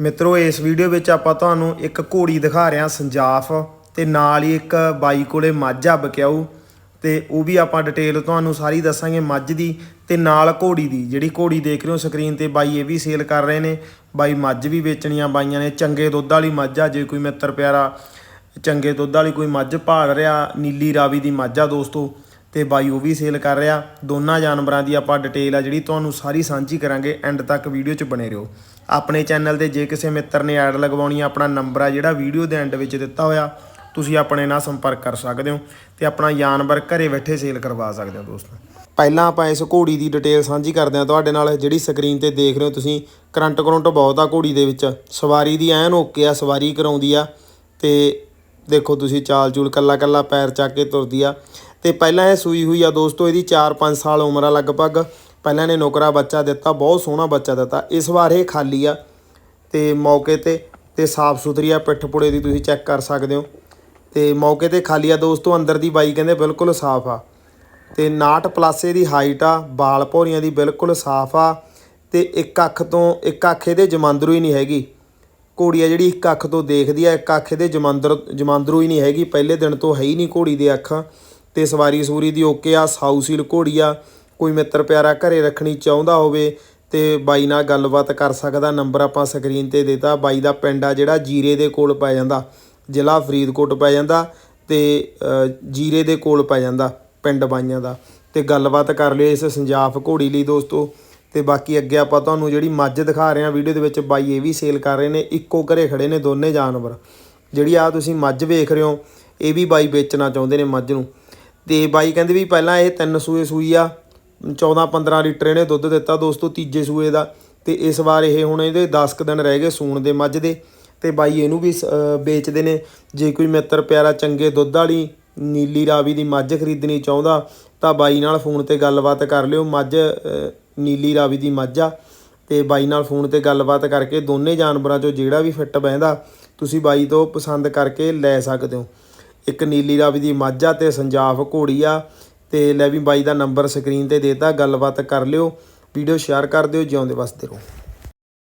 ਮਿੱਤਰੋ, ਇਸ ਵੀਡੀਓ ਵਿੱਚ ਆਪਾਂ ਤੁਹਾਨੂੰ ਇੱਕ ਘੋੜੀ ਦਿਖਾ ਰਹੇ ਹਾਂ, ਸੰਜਾਫ, ਤੇ ਨਾਲ ਹੀ ਇੱਕ ਬਾਈ ਕੋਲੇ ਮੱਝ ਆ ਬਕਿਆਊ, ਤੇ ਉਹ ਵੀ ਆਪਾਂ ਡਿਟੇਲ ਤੁਹਾਨੂੰ ਸਾਰੀ ਦੱਸਾਂਗੇ ਮੱਝ ਦੀ, ਤੇ ਨਾਲ ਘੋੜੀ ਦੀ। ਜਿਹੜੀ ਘੋੜੀ ਦੇਖ ਰਹੇ ਹੋ ਸਕਰੀਨ ਤੇ, ਬਾਈ ਇਹ ਵੀ ਸੇਲ ਕਰ ਰਹੇ ਨੇ। ਬਾਈ ਮੱਝ ਵੀ ਵੇਚਣੀਆਂ ਬਾਈਆਂ ਨੇ। ਚੰਗੇ ਦੁੱਧ ਵਾਲੀ ਮੱਝ ਆ, ਜੇ ਕੋਈ ਮਿੱਤਰ ਪਿਆਰਾ ਚੰਗੇ ਦੁੱਧ ਵਾਲੀ ਕੋਈ ਮੱਝ ਭਾਲ ਰਿਹਾ, ਨੀਲੀ ਰਾਵੀ ਦੀ ਮੱਝ ਆ ਦੋਸਤੋ। ਤੇ ਬਾਈ ਉਹ ਵੀ ਸੇਲ ਕਰ ਰਿਹਾ। ਦੋਨਾਂ ਜਾਨਵਰਾਂ ਦੀ ਆਪਾਂ ਡਿਟੇਲ ਆ ਜਿਹੜੀ ਤੁਹਾਨੂੰ ਸਾਰੀ ਸਾਂਝੀ ਕਰਾਂਗੇ। ਐਂਡ ਤੱਕ ਵੀਡੀਓ 'ਚ ਬਣੇ ਰਹੋ। ਆਪਣੇ ਚੈਨਲ ਤੇ ਜੇ ਕਿਸੇ ਮਿੱਤਰ ਨੇ ਐਡ ਲਗਵਾਉਣੀ ਆ, ਆਪਣਾ ਨੰਬਰ ਆ ਜਿਹੜਾ ਵੀਡੀਓ ਦੇ ਐਂਡ ਵਿੱਚ ਦਿੱਤਾ ਹੋਇਆ, ਤੁਸੀਂ ਆਪਣੇ ਨਾਲ ਸੰਪਰਕ ਕਰ ਸਕਦੇ ਹੋ ਤੇ ਆਪਣਾ ਜਾਨਵਰ ਘਰੇ ਬੈਠੇ ਸੇਲ ਕਰਵਾ ਸਕਦੇ ਹੋ ਦੋਸਤੋ। ਪਹਿਲਾਂ ਆਪਾਂ ਇਸ ਘੋੜੀ ਦੀ ਡਿਟੇਲ ਸਾਂਝੀ ਕਰਦੇ ਹਾਂ ਤੁਹਾਡੇ ਨਾਲ। ਜਿਹੜੀ ਸਕਰੀਨ ਤੇ ਦੇਖ ਰਹੇ ਹੋ ਤੁਸੀਂ, ਕਰੰਟ ਕਰੰਟ ਬਹੁਤ ਆ ਘੋੜੀ ਦੇ ਵਿੱਚ। ਸਵਾਰੀ ਦੀ ਐਨ ਓਕੇ ਆ, ਸਵਾਰੀ ਕਰਾਉਂਦੀ ਆ ਤੇ ਦੇਖੋ ਤੁਸੀਂ ਚਾਲ ਚੂਲ ਕੱਲਾ ਕੱਲਾ ਪੈਰ ਚੱਕ ਕੇ ਤੁਰਦੀ ਆ। ਤੇ ਪਹਿਲਾਂ ਇਹ ਸੂਈ ਹੋਈ ਆ ਦੋਸਤੋ, ਇਹਦੀ 4-5 ਸਾਲ ਉਮਰ ਆ ਲਗਭਗ। ਪਹਿਲਾਂ ਨੇ ਨੌਕਰਾ ਬੱਚਾ ਦਿੱਤਾ, ਬਹੁਤ ਸੋਹਣਾ ਬੱਚਾ ਦਿੱਤਾ। ਇਸ ਵਾਰ ਇਹ ਖਾਲੀ ਆ ਤੇ ਮੌਕੇ ਤੇ ਤੇ ਸਾਫ਼ ਸੁਥਰੀ ਆ, ਪਿੱਠ ਪੁੜੇ ਦੀ ਤੁਸੀਂ ਚੈੱਕ ਕਰ ਸਕਦੇ ਹੋ। ਤੇ ਮੌਕੇ ਤੇ ਖਾਲੀ ਆ ਦੋਸਤੋ, ਅੰਦਰ ਦੀ ਬਾਈ ਕਹਿੰਦੇ ਬਿਲਕੁਲ ਸਾਫ਼ ਆ। ਤੇ 69 ਪਲੱਸ ਇਹਦੀ ਹਾਈਟ ਆ, ਬਾਲ ਭੌਰੀਆਂ ਦੀ ਬਿਲਕੁਲ ਸਾਫ਼ ਆ। ਤੇ ਇੱਕ ਅੱਖ ਤੋਂ, ਇੱਕ ਅੱਖ ਇਹਦੇ ਜਮਾਂਦਰੂ ਹੀ ਨਹੀਂ ਹੈਗੀ। ਘੋੜੀ ਆ ਜਿਹੜੀ ਇੱਕ ਅੱਖ ਤੋਂ ਦੇਖਦੀ ਆ, ਇੱਕ ਅੱਖ ਇਹਦੇ ਜਮਾਂਦਰ, ਜਮਾਂਦਰੂ ਹੀ ਨਹੀਂ ਹੈਗੀ। ਪਹਿਲੇ ਦਿਨ ਤੋਂ ਹੈ ਹੀ ਨਹੀਂ ਘੋੜੀ ਦੇ ਅੱਖ। ਤੇ ਸਵਾਰੀ ਸੂਰੀ ਦੀ ਓਕੇ ਆ ਸਾਊਸੀਲ ਘੋੜੀ ਆ ਕੋਈ ਮਿੱਤਰ ਪਿਆਰਾ ਘਰੇ ਰੱਖਣੀ ਚਾਹੁੰਦਾ ਹੋਵੇ ਤੇ ਬਾਈ ਨਾਲ ਗੱਲਬਾਤ ਕਰ ਸਕਦਾ, ਨੰਬਰ ਆਪਾਂ ਸਕਰੀਨ ਤੇ ਦਿੱਤਾ, ਬਾਈ ਦਾ ਪਿੰਡ ਆ ਜਿਹੜਾ ਜੀਰੇ ਦੇ ਕੋਲ ਪੈ ਜਾਂਦਾ, ਜ਼ਿਲ੍ਹਾ ਫਰੀਦਕੋਟ ਪੈ ਜਾਂਦਾ ਤੇ ਜੀਰੇ ਦੇ ਕੋਲ ਪੈ ਜਾਂਦਾ ਪਿੰਡ ਬਾਈਆਂ ਦਾ, ਤੇ ਗੱਲਬਾਤ ਕਰ ਲਿਓ ਇਸ ਸੰਜਾਫ ਘੋੜੀ ਲਈ ਦੋਸਤੋ, ਤੇ ਬਾਕੀ ਅੱਗੇ ਆਪਾਂ ਤੁਹਾਨੂੰ ਜਿਹੜੀ ਮੱਝ ਦਿਖਾ ਰਹੇ ਹਾਂ, ਵੀਡੀਓ ਦੇ ਵਿੱਚ ਬਾਈ ਇਹ ਵੀ ਸੇਲ ਕਰ ਰਹੇ ਨੇ, ਇੱਕੋ ਘਰੇ ਖੜੇ ਨੇ ਦੋਨੇ ਜਾਨਵਰ, ਜਿਹੜੀ ਆ ਤੁਸੀਂ ਮੱਝ ਵੇਖ ਰਹੇ ਹੋ, ਇਹ ਵੀ ਬਾਈ ਵੇਚਣਾ ਚਾਹੁੰਦੇ ਨੇ ਮੱਝ ਨੂੰ ਤੇ ਬਾਈ ਕਹਿੰਦੇ ਵੀ ਪਹਿਲਾਂ ਇਹ ਤਿੰਨ ਸੂਏ ਸੂਈ ਆ 14 15 ਲੀਟਰ ਇਹਨੇ ਦੁੱਧ ਦਿੱਤਾ ਦੋਸਤੋ ਤੀਜੇ ਸੂਏ ਦਾ, ਤੇ ਇਸ ਵਾਰ ਇਹ ਹੁਣ ਇਹਦੇ 10 ਕੁ ਦਿਨ ਰਹਿ ਗਏ ਸੂਣ ਦੇ ਮੱਝ ਦੇ, ਤੇ ਬਾਈ ਇਹਨੂੰ ਵੀ ਸ- ਵੇਚਦੇ ਨੇ। ਜੇ ਕੋਈ ਮਿੱਤਰ ਪਿਆਰਾ ਚੰਗੇ ਦੁੱਧ ਵਾਲੀ ਨੀਲੀ ਰਾਵੀ ਦੀ ਮੱਝ ਖਰੀਦਣੀ ਚਾਹੁੰਦਾ, ਤਾਂ ਬਾਈ ਨਾਲ ਫੋਨ ਤੇ ਗੱਲਬਾਤ ਕਰ ਲਿਓ। ਮੱਝ ਨੀਲੀ ਰਾਵੀ ਦੀ ਮੱਝ ਆ, ਤੇ ਬਾਈ ਨਾਲ ਫੋਨ ਤੇ ਗੱਲਬਾਤ ਕਰਕੇ ਦੋਨੇ ਜਾਨਵਰਾਂ ਚੋਂ ਜਿਹੜਾ ਵੀ ਫਿੱਟ ਬਹਿੰਦਾ, ਤੁਸੀਂ ਬਾਈ ਤੋਂ ਪਸੰਦ ਕਰਕੇ ਲੈ ਸਕਦੇ ਹੋ। ਇੱਕ ਨੀਲੀ ਰਾਵੀ ਦੀ ਮੱਝ ਆ ਤੇ ਸੰਜਾਫ ਘੋੜੀ ਆ ਤੇ ਲੈ ਵੀ ਬਾਈ ਦਾ ਨੰਬਰ ਸਕਰੀਨ ਤੇ ਦੇਤਾ, ਗੱਲਬਾਤ ਕਰ ਲਿਓ, ਵੀਡੀਓ ਸ਼ੇਅਰ ਕਰ ਦਿਓ, ਜਿਉਂਦੇ ਵਸਦੇ ਰਹੋ।